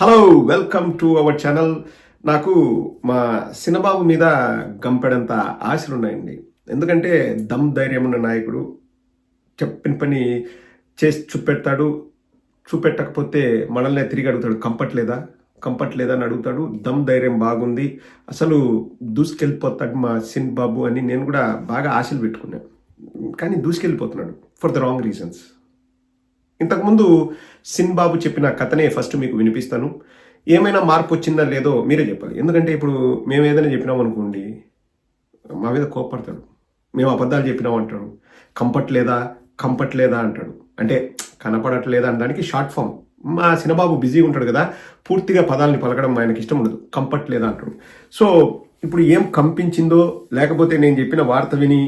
Hello welcome to our channel నాకు మా సినబాబు మీద గంపెడంత ఆశలు ఉన్నాయండి. ఎందుకంటే దమ్ ధైర్యం ఉన్న నాయకుడు చెప్పిన పని చేసి చూపెడతాడు. చూపెట్టకపోతే మనల్నే తిరిగి అడుగుతాడు కంఫర్ట్ లేదా కంఫర్ట్ లేదా అని అడుగుతాడు. దమ్ ధైర్యం బాగుంది. అసలు దూసుకెళ్ళిపోతాడు మా సిన్ బాబు అని నేను కూడా బాగా ఆశలు పెట్టుకున్నాను కానీ దూసుకెళ్ళిపోతున్నాడు ఫర్ ద రాంగ్ రీజన్స్ ఇంతకుముందు సిన్ బాబు చెప్పిన కథనే ఫస్ట్ మీకు వినిపిస్తాను. ఏమైనా మార్పు వచ్చిందా లేదో మీరే చెప్పాలి. ఎందుకంటే ఇప్పుడు మేము ఏదైనా చెప్పినాం అనుకోండి మా మీద కోపడతాడు మేము అబద్ధాలు చెప్పినాం అంటాడు. కంఫర్ట్ లేదా కంఫర్ట్ లేదా అంటాడు. అంటే కనపడట్లేదా అనడానికి షార్ట్ ఫామ్. మా సినబాబు బిజీగా ఉంటాడు కదా పూర్తిగా పదాలని పలకడం ఆయనకి ఇష్టం ఉండదు. కంఫర్ట్ లేదా అంటాడు. సో ఇప్పుడు ఏం కంపించిందో లేకపోతే నేను చెప్పిన వార్త విని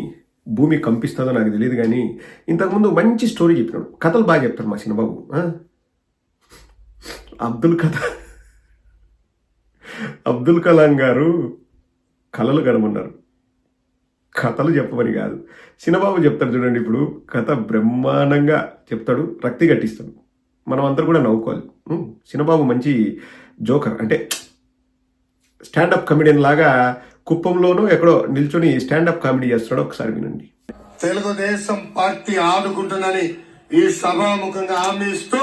భూమి కంపిస్తుందో నాకు తెలియదు కానీ ఇంతకుముందు మంచి స్టోరీ చెప్పినాడు. కథలు బాగా చెప్తారు మా చిన్నబాబు. అబ్దుల్ కథ అబ్దుల్ కలాం గారు కళలు గడమన్నారు కథలు చెప్పమని కాదు. చిన్నబాబు చెప్తాడు చూడండి ఇప్పుడు. కథ బ్రహ్మాండంగా చెప్తాడు రక్తి గట్టిస్తాడు. మనం అందరూ కూడా నవ్వుకోవాలి. చిన్నబాబు మంచి జోకర్. అంటే స్టాండప్ కమెడియన్ లాగా కుప్పంలోనూ ఎక్కడో నిల్చొని స్టాండప్ కామెడీ చేస్తాడు ఒకసారి వినండి. తెలుగుదేశం పార్టీ ఆదుకుంటుందని ఈ సభాముఖంగా హామీ ఇస్తూ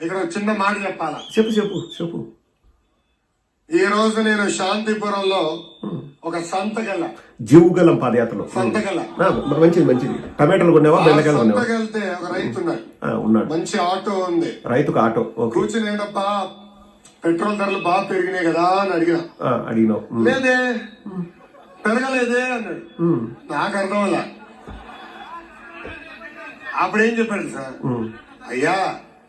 ఇక్కడ చిన్న మాట చెప్పాల? చెప్పు చెప్పు చెప్పు. ఈ రోజు నేను శాంతిపురంలో ఒక సంతకెళ్ళ. జీవుగలం పాదయాత్రలో. సంతకెళ్ళ. మంచిది మంచిది. టమాటాలు కొన్నావా బెండకాయలు కొన్నావా? సంతకెళ్తే ఒక రైతు ఉన్నాడు ఉన్నాడు. మంచి ఆటో ఉంది. రైతుకు ఆటో కూర్చుని ఏంటప్పా పెట్రోల్ ధరలు బాగా పెరిగినాయి కదా అని అడిగిన. అడిగినావు. లేదే. పెరగలేదే అన్నాడు. నాకు అర్థం అలా అప్పుడు ఏం చెప్పాడు సార్. అయ్యా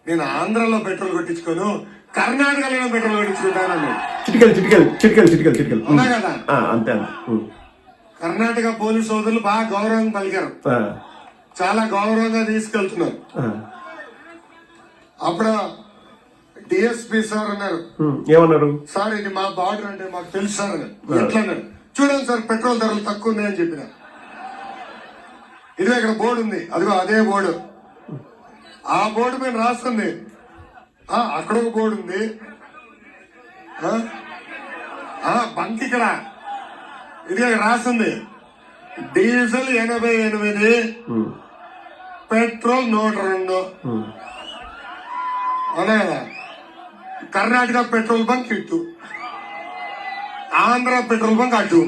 నేను ఆంధ్రలో పెట్రోల్ కొట్టించుకోను కర్ణాటకలో పెట్రోల్ కొట్టించుకుంటాను అన్నాడు. చిటికలు చిటికలు చిటికలు చిటికలు చిటికలు. ఉన్నా కదా? అంతే. కర్ణాటక పోలీస్ సోదరులు బాగా గౌరవం పలికారు. చాలా గౌరవంగా తీసుకెళ్తున్నారు. అప్పుడు డిఎస్పీ సార్ అన్నారు. ఏమన్నారు? సార్ ఇది మా బార్డర్ అంటే మాకు తెలుసు సార్ అన్నారు. ఎట్లా అన్నారు. చూడండి సార్ పెట్రోల్ ధరలు తక్కువ ఉన్నాయని చెప్పిన. ఇదే ఇక్కడ బోర్డు ఉంది. అదిగో అదే బోర్డు. ఆ బోర్డు మీద రాస్తుంది ఆ, అక్కడ ఒక బోర్డు ఉంది. బంక్ ఇక్కడ. ఇది ఇక్కడ రాస్తుంది డీజిల్ ఎనభై ఎనిమిది పెట్రోల్ నూట రెండు. అవునా కదా కర్ణాటక పెట్రోల్ బంక్ ఇటు ఆంధ్ర పెట్రోల్ బంక్ అటు.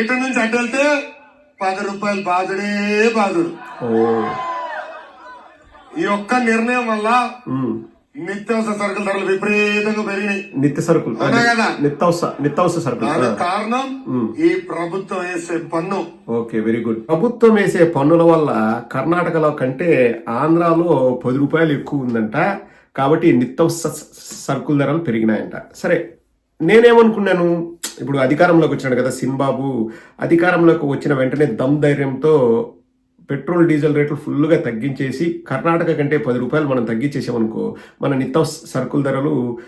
ఇటు నుంచి అటు వెళ్తే పది రూపాయలు బాధుడే బాధుడు ఈ ఒక్క నిర్ణయం వల్ల. నిత్యావసర సరుకుల ధరలు విపరీతంగా పెరిగినాయి. నిత్య సరుకులు కదా? నిత్యావసర నిత్యావసర సరుకులు దానికి. కారణం ఈ ప్రభుత్వం వేసే పన్ను. Okay very good. ప్రభుత్వం వేసే పన్నుల వల్ల కర్ణాటకలో కంటే ఆంధ్రాలో పది రూపాయలు ఎక్కువ ఉందంట. కాబట్టి నిత్యవసర సరుకుల ధరలు పెరిగినాయంట. సరే నేనేమనుకున్నాను? ఇప్పుడు అధికారంలోకి వచ్చాడు కదా సింబాబు. అధికారంలోకి వచ్చిన వెంటనే దమ్ ధైర్యంతో పెట్రోల్ డీజిల్ రేట్లు ఫుల్గా తగ్గించేసి కర్ణాటక కంటే పది రూపాయలు మనం తగ్గించేసామనుకో మన నిత్యవసర సరుకుల ధరలు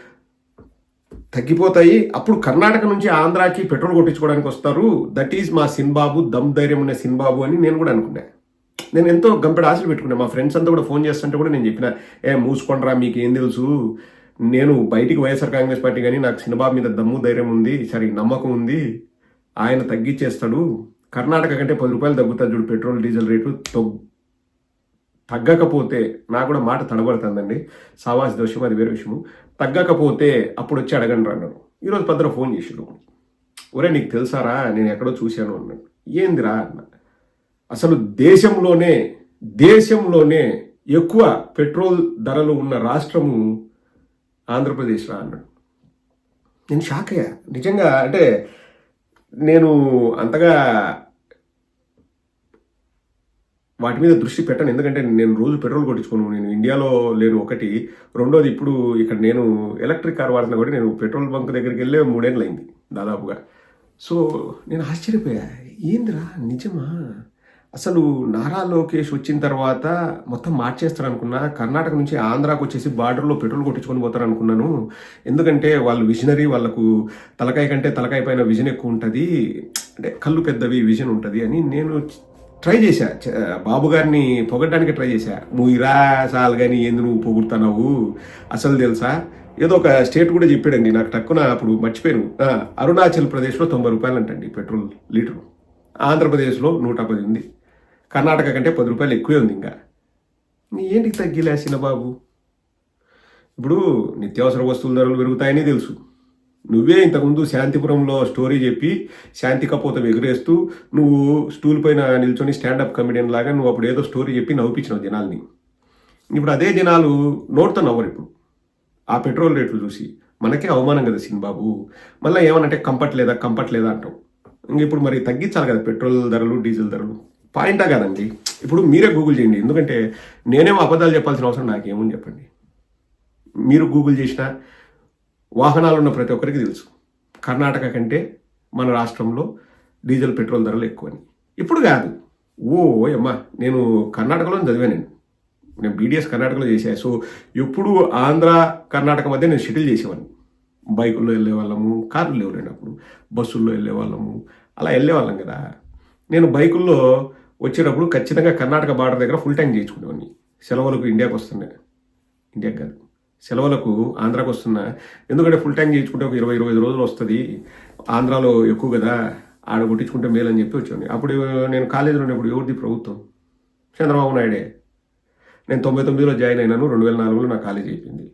తగ్గిపోతాయి. అప్పుడు కర్ణాటక నుంచి ఆంధ్రాకి పెట్రోల్ కొట్టించుకోవడానికి వస్తారు. దట్ ఈజ్ మా సిన్బాబు దమ్ ధైర్యం ఉన్న సిన్బాబు అని నేను కూడా అనుకున్నాను నేను ఎంతో గంపెడు ఆశలు పెట్టుకున్నాను మా ఫ్రెండ్స్ అంతా కూడా ఫోన్ చేస్తుంటే కూడా నేను చెప్పిన ఏ మూసుకోండిరా మీకు ఏం తెలుసు? నేను బయటికి వైఎస్ఆర్ కాంగ్రెస్ పార్టీ కానీ నాకు సినిమా మీద దమ్ము ధైర్యం ఉంది సరే నమ్మకం ఉంది ఆయన తగ్గించేస్తాడు. కర్ణాటక కంటే పది రూపాయలు తగ్గుతుంది చూడు పెట్రోల్ డీజిల్ రేటు తగ్గకపోతే నాకు కూడా మాట తడబడుతుందండి. సావాస్ దోషం అది వేరే విషయము. తగ్గకపోతే అప్పుడు వచ్చి అడగండి అన్నాను ఈరోజు పద్దర ఫోన్ చేసిరు ఒరే నీకు తెలుసారా? నేను ఎక్కడో చూశాను అన్నాడు. ఏందిరా అన్న? అసలు దేశంలోనే దేశంలోనే ఎక్కువ పెట్రోల్ ధరలు ఉన్న రాష్ట్రము ఆంధ్రప్రదేశ్ రా అన్నాడు. నేను షాక్ అయ్యా. నిజంగా అంటే నేను అంతగా వాటి మీద దృష్టి పెట్టను. ఎందుకంటే నేను రోజు పెట్రోల్ కొట్టించుకోను. నేను ఇండియాలో లేను ఒకటి. రెండోది ఇప్పుడు ఇక్కడ నేను ఎలక్ట్రిక్ కార్ వాడుతున్నా కూడా నేను పెట్రోల్ బంక్ దగ్గరికి వెళ్ళే మూడేళ్ళు అయింది దాదాపుగా. సో నేను ఆశ్చర్యపోయా. ఏందిరా? నిజమా? అసలు నారా లోకేష్ వచ్చిన తర్వాత మొత్తం మార్చేస్తారు అనుకున్నా కర్ణాటక నుంచి ఆంధ్రాకు వచ్చేసి బార్డర్లో పెట్రోల్ కొట్టించుకొని పోతారు అనుకున్నాను ఎందుకంటే వాళ్ళు విజనరీ వాళ్ళకు తలకాయ కంటే తలకాయ పైన విజన్ ఎక్కువ ఉంటుంది. అంటే కళ్ళు పెద్దవి విజన్ ఉంటుంది అని నేను ట్రై చేశా. బాబు గారిని పొగడ్డానికి ట్రై చేశా. నువ్వు ఇరా సాల్ కానీ ఏంది నువ్వు పొగుడుతున్నావు? అసలు తెలుసా? ఏదో ఒక స్టేట్ కూడా చెప్పాడండి. నాకు తక్కువ అప్పుడు మర్చిపోయాను. అరుణాచల్ ప్రదేశ్లో తొంభై రూపాయలు అంటండి పెట్రోల్ లీటరు. ఆంధ్రప్రదేశ్లో నూట పది ఉంది. కర్ణాటక కంటే పది రూపాయలు ఎక్కువే ఉంది ఇంకా. నీ ఏంటి తగ్గిలేసిన బాబు ఇప్పుడు నిత్యావసర వస్తువుల ధరలు పెరుగుతాయని తెలుసు. నువ్వే ఇంతకుముందు శాంతిపురంలో స్టోరీ చెప్పి శాంతి కపోత ఎగురేస్తూ నువ్వు స్టూల్ పైన నిల్చొని స్టాండప్ కమెడియన్ లాగా నువ్వు అప్పుడు ఏదో స్టోరీ చెప్పి నవ్వుపించినావు జనాల్ని. ఇప్పుడు అదే జనాలు నోటితో నవ్వరు ఇప్పుడు. ఆ పెట్రోల్ రేట్లు చూసి మనకే అవమానం కదా సిన్ బాబు మళ్ళీ ఏమనంటే కంఫర్ట్ లేదా లేదా అంటాం ఇంక ఇప్పుడు మరి తగ్గించాలి కదా పెట్రోల్ ధరలు డీజిల్ ధరలు. పాయింటా కాదండి. ఇప్పుడు మీరే గూగుల్ చేయండి. ఎందుకంటే నేనేమో అబద్ధాలు చెప్పాల్సిన అవసరం నాకేముంది చెప్పండి. మీరు గూగుల్ చేసిన వాహనాలు ఉన్న ప్రతి ఒక్కరికి తెలుసు. కర్ణాటక కంటే మన రాష్ట్రంలో డీజిల్ పెట్రోల్ ధరలు ఎక్కువని. ఇప్పుడు కాదు. ఓ అమ్మా నేను కర్ణాటకలో చదివానండి. నేను బీడిఎస్ కర్ణాటకలో చేశా. సో ఎప్పుడు ఆంధ్ర కర్ణాటక మధ్య నేను షటిల్ చేసేవాడిని. బైకుల్లో వెళ్ళే వాళ్ళము కార్లు లేవులేండి అప్పుడు బస్సుల్లో వెళ్ళే వాళ్ళము అలా వెళ్ళే వాళ్ళం కదా. నేను బైకుల్లో వచ్చేటప్పుడు ఖచ్చితంగా కర్ణాటక బార్డర్ దగ్గర ఫుల్ ట్యాంక్ చేయించుకునేవాడిని. సెలవులకు ఇండియాకి వస్తున్నాయి ఇండియాకి కాదు సెలవులకు ఆంధ్రాకి వస్తున్నా. ఎందుకంటే ఫుల్ ట్యాంక్ చేయించుకుంటే ఒక ఇరవై ఇరవై ఐదు రోజులు వస్తుంది. ఆంధ్రాలో ఎక్కువ కదా ఆడ కొట్టించుకుంటే మేలు అని చెప్పి వచ్చాను అప్పుడు నేను కాలేజీలో ఉన్నప్పుడు ఎవరిది ప్రభుత్వం? చంద్రబాబు నాయుడే. నేను తొంభై తొమ్మిదిలో జాయిన్ అయినాను రెండు వేల నాలుగులో నా కాలేజ్ అయిపోయింది.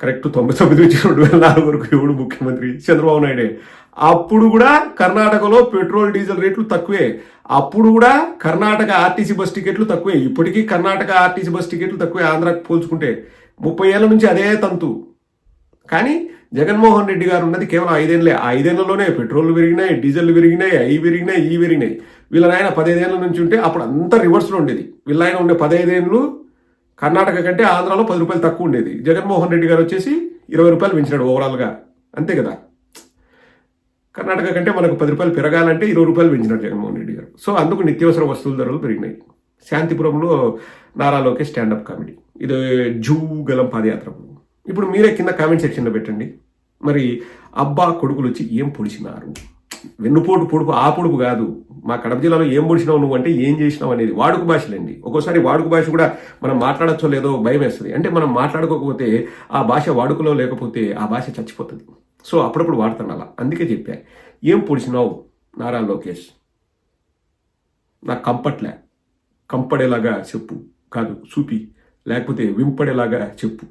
కరెక్ట్ తొంభై తొమ్మిది నుంచి రెండు వేల నాలుగు వరకు ఎవడు ముఖ్యమంత్రి? చంద్రబాబు నాయుడే. అప్పుడు కూడా కర్ణాటకలో పెట్రోల్ డీజిల్ రేట్లు తక్కువే. అప్పుడు కూడా కర్ణాటక ఆర్టీసీ బస్ టికెట్లు తక్కువే. ఇప్పటికీ కర్ణాటక ఆర్టీసీ బస్ టికెట్లు తక్కువే ఆంధ్రాకు పోల్చుకుంటే. ముప్పై ఏళ్ళ నుంచి అదే తంతు. కానీ జగన్మోహన్ రెడ్డి గారు ఉన్నది కేవలం ఐదేళ్ళే. ఆ ఐదేళ్ళలోనే పెట్రోల్ పెరిగినాయి డీజిల్ పెరిగినాయి అవి పెరిగినాయి ఈ పెరిగినాయి. వీళ్ళ ఆయన పదహైదేళ్ళ నుంచి ఉంటే అప్పుడు అంతా రివర్స్లో ఉండేది. వీళ్ళ ఆయన ఉండే పదహైదేళ్ళు కర్ణాటక కంటే ఆంధ్రాలో పది రూపాయలు తక్కువ ఉండేది. జగన్మోహన్ రెడ్డి గారు వచ్చేసి ఇరవై రూపాయలు పెంచినాడు ఓవరాల్గా అంతే కదా? కర్ణాటక కంటే మనకు పది రూపాయలు పెరగాలంటే ఇరవై రూపాయలు పెంచినారు జగన్మోహన్ రెడ్డి గారు. సో అందుకు నిత్యావసర వస్తువుల ధరలు పెరిగినాయి. శాంతిపురంలో నారాలోకే స్టాండప్ కామెడీ. ఇది జూ గలం పాదయాత్ర ఇప్పుడు మీరే కింద కామెంట్ సెక్షన్లో పెట్టండి. మరి అబ్బా కొడుకులు వచ్చి ఏం పొడిచినారు? వెన్నుపోటు పొడుపు ఆ పొడుపు కాదు. మా కడప జిల్లాలో ఏం పొడిచినావు నువ్వు అంటే ఏం చేసినావు అనేది వాడుక భాషలండి. ఒక్కోసారి వాడుక భాష కూడా మనం మాట్లాడచ్చో లేదో భయం వేస్తుంది. అంటే మనం మాట్లాడుకోకపోతే ఆ భాష వాడుకలో లేకపోతే ఆ భాష చచ్చిపోతుంది. సో అప్పుడప్పుడు వాడతాను అలా. అందుకే చెప్పా ఏం పొడిచినావు నారా లోకేష్? నాకు కంపట్లే కంపడేలాగా చెప్పు. కాదు చూపి. లేకపోతే వింపడేలాగా చెప్పు.